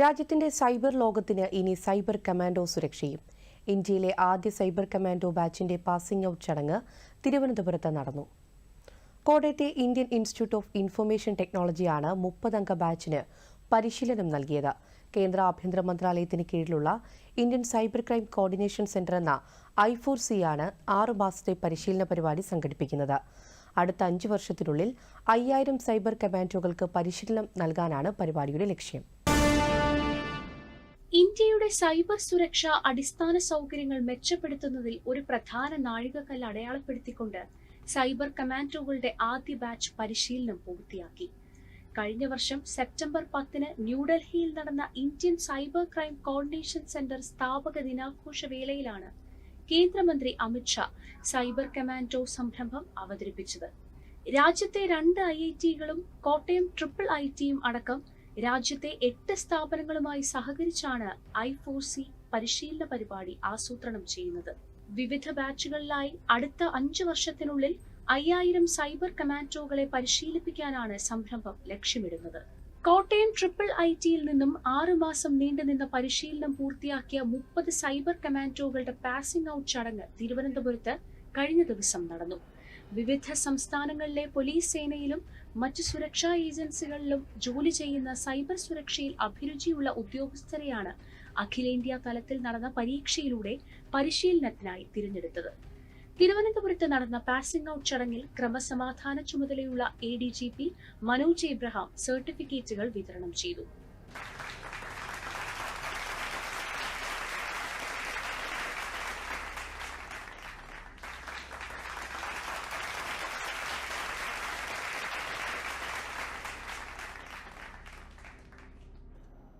രാജ്യത്തിന്റെ സൈബർ ലോകത്തിന് ഇനി സൈബർ കമാൻഡോ സുരക്ഷയും. ഇന്ത്യയിലെ ആദ്യ സൈബർ കമാൻഡോ ബാച്ചിന്റെ പാസിംഗ് ഔട്ട് ചടങ്ങ് തിരുവനന്തപുരത്ത് നടന്നു. കോട്ടയത്തെ ഇന്ത്യൻ ഇൻസ്റ്റിറ്റ്യൂട്ട് ഓഫ് ഇൻഫർമേഷൻ ടെക്നോളജിയാണ് മുപ്പതംഗ ബാച്ചിന് പരിശീലനം നൽകിയത്. കേന്ദ്ര ആഭ്യന്തര മന്ത്രാലയത്തിന് കീഴിലുള്ള Indian cyber crime coordination centre എന്ന ഐ ഫോർ സിയാണ് ആറ് മാസത്തെ പരിശീലന പരിപാടി സംഘടിപ്പിക്കുന്നത്. അടുത്ത അഞ്ച് വർഷത്തിനുള്ളിൽ അയ്യായിരം സൈബർ കമാൻഡോകൾക്ക് പരിശീലനം നൽകാനാണ് പരിപാടിയുടെ ലക്ഷ്യം. ഇന്ത്യയുടെ സൈബർ സുരക്ഷ അടിസ്ഥാന സൗകര്യങ്ങൾ മെച്ചപ്പെടുത്തുന്നതിൽ ഒരു പ്രധാന നാഴികക്കല്ല് അടയാളപ്പെടുത്തിക്കൊണ്ട് സൈബർ കമാൻഡോകളുടെ ആദ്യ ബാച്ച് പരിശീലനം പൂർത്തിയാക്കി. കഴിഞ്ഞ വർഷം സെപ്റ്റംബർ പത്തിന് ന്യൂഡൽഹിയിൽ നടന്ന Indian cyber crime coordination centre സ്ഥാപക ദിനാഘോഷ വേളയിലാണ് കേന്ദ്രമന്ത്രി അമിത്ഷാ സൈബർ കമാൻഡോ സംരംഭം അവതരിപ്പിച്ചത്. രാജ്യത്തെ രണ്ട് ഐ ഐ ടികളും കോട്ടയം ട്രിപ്പിൾ ഐ ടിയും അടക്കം രാജ്യത്തെ എട്ട് സ്ഥാപനങ്ങളുമായി സഹകരിച്ചാണ് ഐ ഫോർ സി പരിശീലന പരിപാടി ആസൂത്രണം ചെയ്യുന്നത്. വിവിധ ബാച്ചുകളിലായി അടുത്ത അഞ്ചു വർഷത്തിനുള്ളിൽ അയ്യായിരം സൈബർ കമാൻഡോകളെ പരിശീലിപ്പിക്കാനാണ് സംരംഭം ലക്ഷ്യമിടുന്നത്. കോട്ടയം ട്രിപ്പിൾ ഐ ടിയിൽ നിന്നും ആറു മാസം നീണ്ടുനിന്ന പരിശീലനം പൂർത്തിയാക്കിയ മുപ്പത് സൈബർ കമാൻഡോകളുടെ പാസിംഗ് ഔട്ട് ചടങ്ങ് തിരുവനന്തപുരത്ത് കഴിഞ്ഞ ദിവസം നടന്നു. വിവിധ സംസ്ഥാനങ്ങളിലെ പോലീസ് സേനയിലും മറ്റ് സുരക്ഷാ ഏജൻസികളിലും ജോലി ചെയ്യുന്ന സൈബർ സുരക്ഷയിൽ അഭിരുചിയുള്ള ഉദ്യോഗസ്ഥരെയാണ് അഖിലേന്ത്യാ തലത്തിൽ നടന്ന പരീക്ഷയിലൂടെ പരിശീലനത്തിനായി തിരഞ്ഞെടുത്തത്. തിരുവനന്തപുരത്ത് നടന്ന പാസിംഗ് ഔട്ട് ചടങ്ങിൽ ക്രമസമാധാന ചുമതലയുള്ള A D G P Manoj Abraham സർട്ടിഫിക്കറ്റുകൾ വിതരണം ചെയ്തു.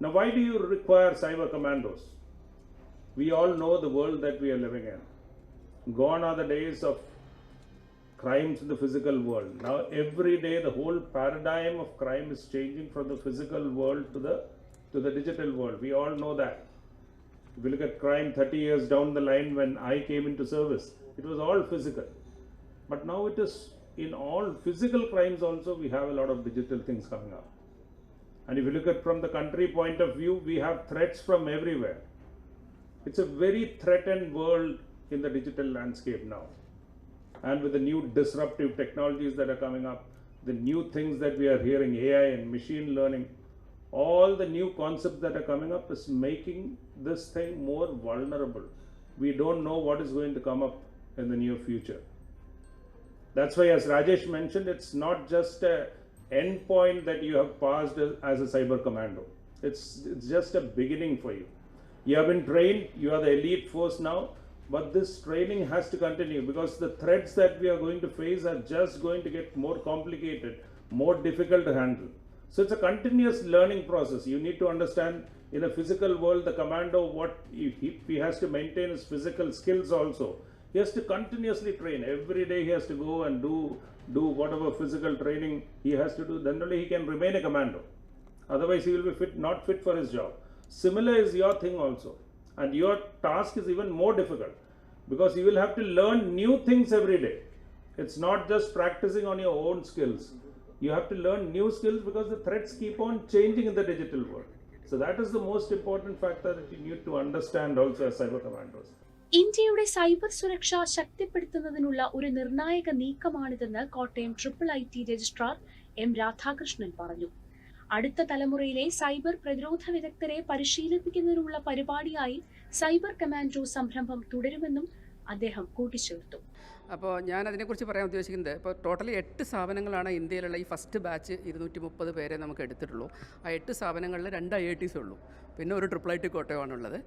Now, why do you require cyber commandos? We all know the world that we are living in. Gone are the days of crimes in the physical world. Now, every day, the whole paradigm of crime is changing from the physical world to the to the digital world. We all know that. If you look at crime 30 years down the line when I came into service, it was all physical. But now it is in all physical crimes also, we have a lot of digital things coming up. And if you look at from the country point of view, we have threats from everywhere. It's a very threatened world in the digital landscape now. And with the new disruptive technologies that are coming up, the new things that we are hearing, AI and machine learning, all the new concepts that are coming up is making this thing more vulnerable. We don't know what is going to come up in the near future. That's why, as Rajesh mentioned, it's not just a endpoint that you have passed as a cyber commando. It's, it's just a beginning for you. You have been trained, you are the elite force now, but this training has to continue because the threats that we are going to face are just going to get more complicated, more difficult to handle. So it's a continuous learning process. You need to understand in a physical world, the commando, what he, he has to maintain his physical skills also. He has to continuously train. Every day he has to go and do do whatever physical training he has to do. Then only he can remain a commando. Otherwise, he will be fit, not fit for his job. Similar is your thing also, and your task is even more difficult because you will have to learn new things every day. It's not just practicing on your own skills. You have to learn new skills because the threats keep on changing in the digital world. So that is the most important factor that you need to understand also as cyber commandos. ഇന്ത്യയുടെ cyber സുരക്ഷ ശക്തിപ്പെടുത്തുന്നതിനുള്ള ഒരു നിർണായക നീക്കമാണിതെന്ന് Kottayam triple I T registrar M Radhakrishnan പറഞ്ഞു. അടുത്ത തലമുറയിലെ cyber പ്രതിരോധ വിദഗ്ധരെ പരിശീലിപ്പിക്കുന്നതിനുള്ള പരിപാടിയായി cyber commando സംരംഭം തുടരുമെന്നും അദ്ദേഹം കൂട്ടിച്ചേർത്തു. അപ്പോൾ ഞാൻ അതിനെക്കുറിച്ച് പറയാൻ ഉദ്ദേശിക്കുന്നത് ഇപ്പോൾ ടോട്ടലി എട്ട് സ്ഥാപനങ്ങളാണ് ഇന്ത്യയിലുള്ള ഈ ഫസ്റ്റ് ബാച്ച് ഇരുന്നൂറ്റി മുപ്പത് പേരെ നമുക്ക് എടുത്തിട്ടുള്ളൂ. ആ എട്ട് സ്ഥാപനങ്ങളിൽ രണ്ട് ഐ ഐ ടിസ് ഉള്ളൂ. പിന്നെ ഒരു ട്രിപ്പിൾ ഐ ടി കോട്ടയമാണുള്ളത്.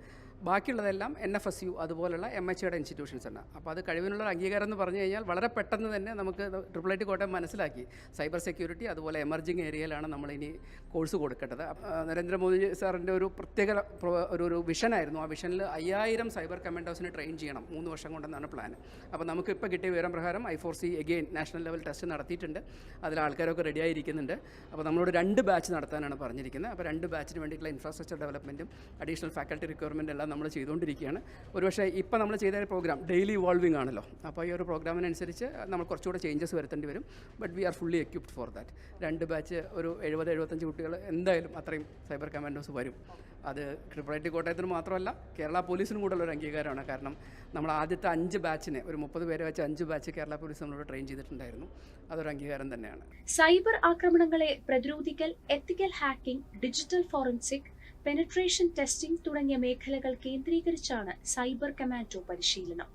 ബാക്കിയുള്ളതെല്ലാം എൻ എഫ് എസ് യു അതുപോലുള്ള എം എച്ച് യുടെ ഇൻസ്റ്റിറ്റ്യൂഷൻസ് ആണ്. അപ്പോൾ അത് കഴിവിനുള്ള അംഗീകാരം എന്ന് പറഞ്ഞു കഴിഞ്ഞാൽ വളരെ പെട്ടെന്ന് തന്നെ നമുക്ക് ട്രിപ്പിൾ ഐ ടി കോട്ടയം മനസ്സിലാക്കി. സൈബർ സെക്യൂരിറ്റി അതുപോലെ എമർജിങ് ഏരിയയിലാണ് നമ്മൾ ഇനി കോഴ്സ് കൊടുക്കേണ്ടത്. നരേന്ദ്രമോദി സാറിന്റെ ഒരു പ്രത്യേക ഒരു ഒരു വിഷനായിരുന്നു ആ വിഷനിൽ അയ്യായിരം സൈബർ കമാൻഡോസിനെ ട്രെയിൻ ചെയ്യണം. മൂന്ന് വർഷം കൊണ്ടെന്നാണ് പ്ലാൻ അപ്പോൾ നമുക്ക് ഇപ്പോൾ കിട്ടിയ വിവരം പ്രകാരം I four C again national level test നടത്തിയിട്ടുണ്ട്. അതിൽ ആൾക്കാരൊക്കെ റെഡി ആയിരിക്കുന്നുണ്ട്. അപ്പോൾ നമ്മളോട് രണ്ട് ബാച്ച് നടത്താനാണ് പറഞ്ഞിരിക്കുന്നത്. അപ്പോൾ രണ്ട് ബാച്ചിന് വേണ്ടിയിട്ടുള്ള ഇൻഫ്രാസ്ട്രക്ചർ ഡെവലപ്മെന്റും അഡീഷണൽ ഫാക്കൽറ്റി റിക്വയർമെന്റ് എല്ലാം നമ്മൾ ചെയ്തുകൊണ്ടിരിക്കുകയാണ്. ഒരുപക്ഷെ ഇപ്പോൾ നമ്മൾ ചെയ്ത പ്രോഗ്രാം ഡെയിലി ഇവോൾവിംഗ് ആണല്ലോ. അപ്പോൾ ഈ ഒരു പ്രോഗ്രാമിനനുസരിച്ച് നമ്മൾ കുറച്ചുകൂടെ ചേഞ്ചസ് വരുത്തേണ്ടി വരും. But we are fully equipped for that രണ്ട് ബാച്ച് ഒരു എഴുപത് എഴുപത്തഞ്ച് കുട്ടികൾ എന്തായാലും അത്രയും സൈബർ കമാൻഡോസ് വരും. അത് ട്രിപ്പിൾ ഐ കോട്ടയത്തിന് മാത്രമല്ല കേരള പോലീസിനും കൂടെ ഒരു അംഗീകാരമാണ്. കാരണം നമ്മൾ ആദ്യത്തെ അഞ്ച് ബാച്ചിനെ ഒരു മുപ്പത് പേരെ വെച്ച് അഞ്ച് ബാച്ച് കേരള പോലീസ് നമ്മളോട് ട്രെയിൻ ചെയ്തിട്ടുണ്ടായിരുന്നു. അതൊരു അംഗീകാരം തന്നെയാണ്. സൈബർ ആക്രമണങ്ങളെ പ്രതിരോധിക്കൽ ethical hacking digital forensic penetration testing തുടങ്ങിയ മേഖലകൾ കേന്ദ്രീകരിച്ചാണ് സൈബർ കമാൻഡോ പരിശീലനം.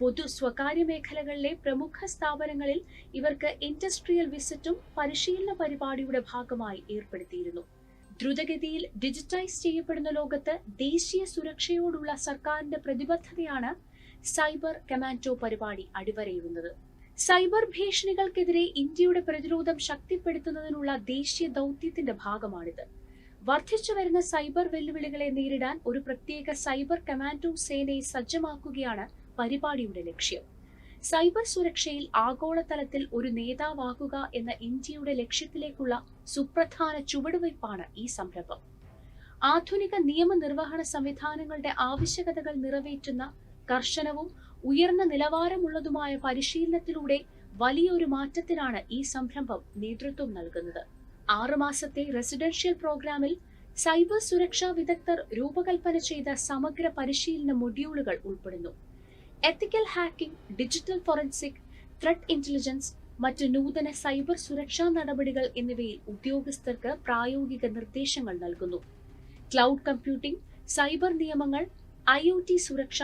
പൊതു സ്വകാര്യ മേഖലകളിലെ പ്രമുഖ സ്ഥാപനങ്ങളിൽ ഇവർക്ക് ഇൻഡസ്ട്രിയൽ വിസിറ്റും പരിശീലന പരിപാടിയുടെ ഭാഗമായി ഏർപ്പെടുത്തിയിരുന്നു. ദ്രുതഗതിയിൽ ഡിജിറ്റൈസ് ചെയ്യപ്പെടുന്ന ലോകത്ത് ദേശീയ സുരക്ഷയോടുള്ള സർക്കാരിന്റെ പ്രതിബദ്ധതയാണ് സൈബർ കമാൻഡോ പരിപാടി അടിവരയിടുന്നത്. സൈബർ ഭീഷണികൾക്കെതിരെ ഇന്ത്യയുടെ പ്രതിരോധം ശക്തിപ്പെടുത്തുന്നതിനുള്ള ദേശീയ ദൗത്യത്തിന്റെ ഭാഗമാണിത്. വർദ്ധിച്ചു വരുന്ന സൈബർ വെല്ലുവിളികളെ നേരിടാൻ ഒരു പ്രത്യേക സൈബർ കമാൻഡോ സേനയെ സജ്ജമാക്കുകയാണ് പരിപാടിയുടെ ലക്ഷ്യം. സൈബർ സുരക്ഷയിൽ ആഗോളതലത്തിൽ ഒരു നേതാവാകുക എന്ന ഇന്ത്യയുടെ ലക്ഷ്യത്തിലേക്കുള്ള സുപ്രധാന ചുവടുവയ്പ്പാണ് ഈ സംരംഭം. ആധുനിക നിയമനിർവഹണ സംവിധാനങ്ങളുടെ ആവശ്യകതകൾ നിറവേറ്റുന്ന കർശനവും ഉയർന്ന നിലവാരമുള്ളതുമായ പരിശീലനത്തിലൂടെ വലിയൊരു മാറ്റത്തിനാണ് ഈ സംരംഭം നേതൃത്വം നൽകുന്നത്. ആറുമാസത്തെ റെസിഡൻഷ്യൽ പ്രോഗ്രാമിൽ സൈബർ സുരക്ഷാ വിദഗ്ധർ രൂപകൽപ്പന ചെയ്ത സമഗ്ര പരിശീലന മൊഡ്യൂളുകൾ ഉൾപ്പെടുന്നു. Ethical hacking digital forensic threat intelligence മറ്റ് നൂതന സൈബർ സുരക്ഷാ നടപടികൾ എന്നിവയിൽ ഉദ്യോഗസ്ഥർക്ക് പ്രായോഗിക നിർദ്ദേശങ്ങൾ നൽകുന്നു. ക്ലൗഡ് കമ്പ്യൂട്ടിംഗ് സൈബർ നിയമങ്ങൾ ഐ ഒ ടി സുരക്ഷ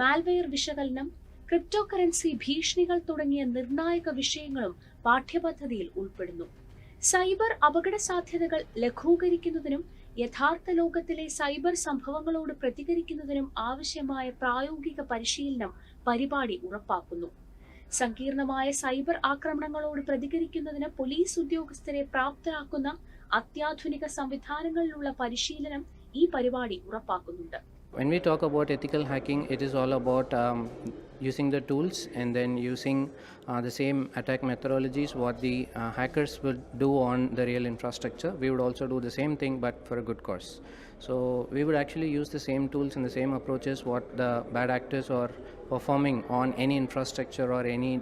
മാൽവെയർ വിശകലനം ക്രിപ്റ്റോ കറൻസി ഭീഷണികൾ തുടങ്ങിയ നിർണായക വിഷയങ്ങളും പാഠ്യപദ്ധതിയിൽ ഉൾപ്പെടുന്നു. സൈബർ അപകട സാധ്യതകൾ ലഘൂകരിക്കുന്നതിനും യഥാർത്ഥ ലോകത്തിലെ സൈബർ സംഭവങ്ങളോട് പ്രതികരിക്കുന്നതിനും ആവശ്യമായ പ്രായോഗിക പരിശീലനം പരിപാടി ഉറപ്പാക്കുന്നു. സങ്കീർണമായ സൈബർ ആക്രമണങ്ങളോട് പ്രതികരിക്കുന്നതിന് പോലീസ് ഉദ്യോഗസ്ഥരെ പ്രാപ്തരാക്കുന്ന അത്യാധുനിക സംവിധാനങ്ങളിലുള്ള പരിശീലനം ഈ പരിപാടി ഉറപ്പാക്കുന്നുണ്ട്. When we talk about ethical hacking, it is all about um, using the tools and then using uh, the same attack methodologies what the uh, hackers would do on the real infrastructure. We would also do the same thing but for a good cause. So we would actually use the same tools and the same approaches what the bad actors are performing on any infrastructure or any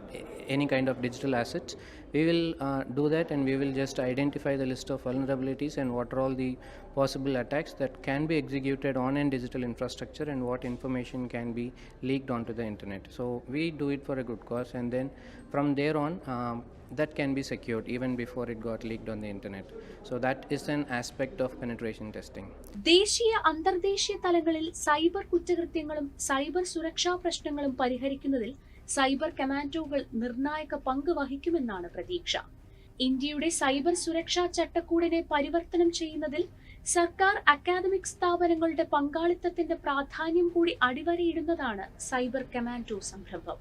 any kind of digital assets. We will uh, do that and we will just identify the list of vulnerabilities and what are all the possible attacks that can be executed on a digital infrastructure and what information can be leaked onto the internet. So we do it for a good cause and then from there on um, that can be secured even before it got leaked on the internet. So that is an aspect of penetration testing. ദേശീയ അന്തർദേശീയ തലങ്ങളിൽ cyber കുറ്റകൃത്യങ്ങളും cyber സുരക്ഷാ പ്രശ്നങ്ങളും പരിഹരിക്കുന്നതിൽ cyber കമാൻഡോകൾ നിർണായക പങ്ക് വഹിക്കുമെന്നാണ് പ്രതീക്ഷ ഇന്ത്യയുടെ സൈബർ സുരക്ഷാ ചട്ടക്കൂടിനെ പരിവർത്തനം ചെയ്യുന്നതിൽ സർക്കാർ അക്കാദമിക് സ്ഥാപനങ്ങളുടെ പങ്കാളിത്തത്തിന്റെ പ്രാധാന്യം കൂടി അടിവരയിടുന്നതാണ് സൈബർ കമാൻഡോ സംരംഭം